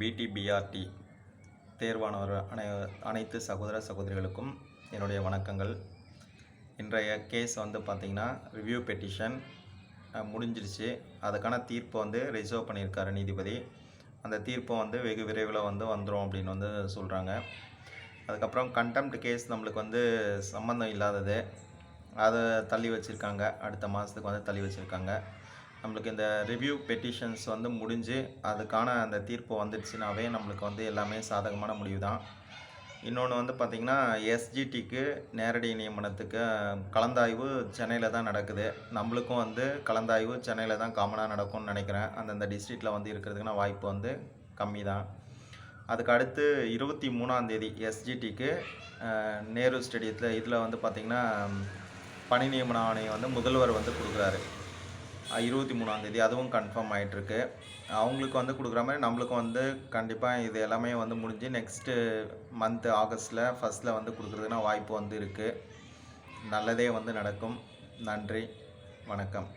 பிடிபிஆர்டி தேர்வானவர் அனை அனைத்து சகோதர சகோதரிகளுக்கும் என்னுடைய வணக்கங்கள். இன்றைய கேஸ் வந்து பார்த்திங்கன்னா ரிவ்யூ பெட்டிஷன் முடிஞ்சிருச்சு. அதுக்கான தீர்ப்பை வந்து ரிசர்வ் பண்ணியிருக்காரு நீதிபதி. அந்த தீர்ப்பை வந்து வெகு விரைவில் வந்து வந்துடும் அப்படின்னு வந்து சொல்கிறாங்க அதுக்கப்புறம் கண்டெம்ட் கேஸ் நம்மளுக்கு வந்து சம்மந்தம் இல்லாதது. அதை தள்ளி வச்சுருக்காங்க. அடுத்த மாதத்துக்கு வந்து தள்ளி வச்சுருக்காங்க. நம்மளுக்கு இந்த ரிவ்யூ பெட்டிஷன்ஸ் வந்து முடிஞ்சு அதுக்கான அந்த தீர்ப்பு வந்துடுச்சுனாவே நம்மளுக்கு வந்து எல்லாமே சாதகமான முடிவு தான் இன்னொன்று வந்து பார்த்திங்கன்னா எஸ்ஜிடிக்கு நேரடி நியமனத்துக்கு கலந்தாய்வு சென்னையில் தான் நடக்குது. நம்மளுக்கும் வந்து கலந்தாய்வு சென்னையில் தான் காமனாக நடக்கும்னு நினைக்கிறேன். அந்தந்த டிஸ்ட்ரிக்டில் வந்து இருக்கிறதுக்கான வாய்ப்பு வந்து கம்மி தான் அதுக்கு அடுத்து இருபத்தி மூணாந்தேதி எஸ்ஜிடிக்கு நேரு ஸ்டேடியத்தில் இதில் வந்து பார்த்திங்கன்னா பணி நியமன ஆணையம் வந்து முதல்வர் வந்து கொடுக்குறாரு. இருபத்தி மூணாந்தேதி அதுவும் கன்ஃபார்ம் ஆகிட்டுருக்கு அவங்களுக்கு வந்து கொடுக்குற மாதிரி நம்மளுக்கும் வந்து கண்டிப்பாக இது எல்லாமே வந்து முடிஞ்சு நெக்ஸ்ட்டு மந்த்து ஆகஸ்ட்டில் ஃபஸ்ட்டில் வந்து கொடுக்குறதுனா வாய்ப்பு வந்து இருக்குது நல்லதே வந்து நடக்கும். நன்றி. வணக்கம்.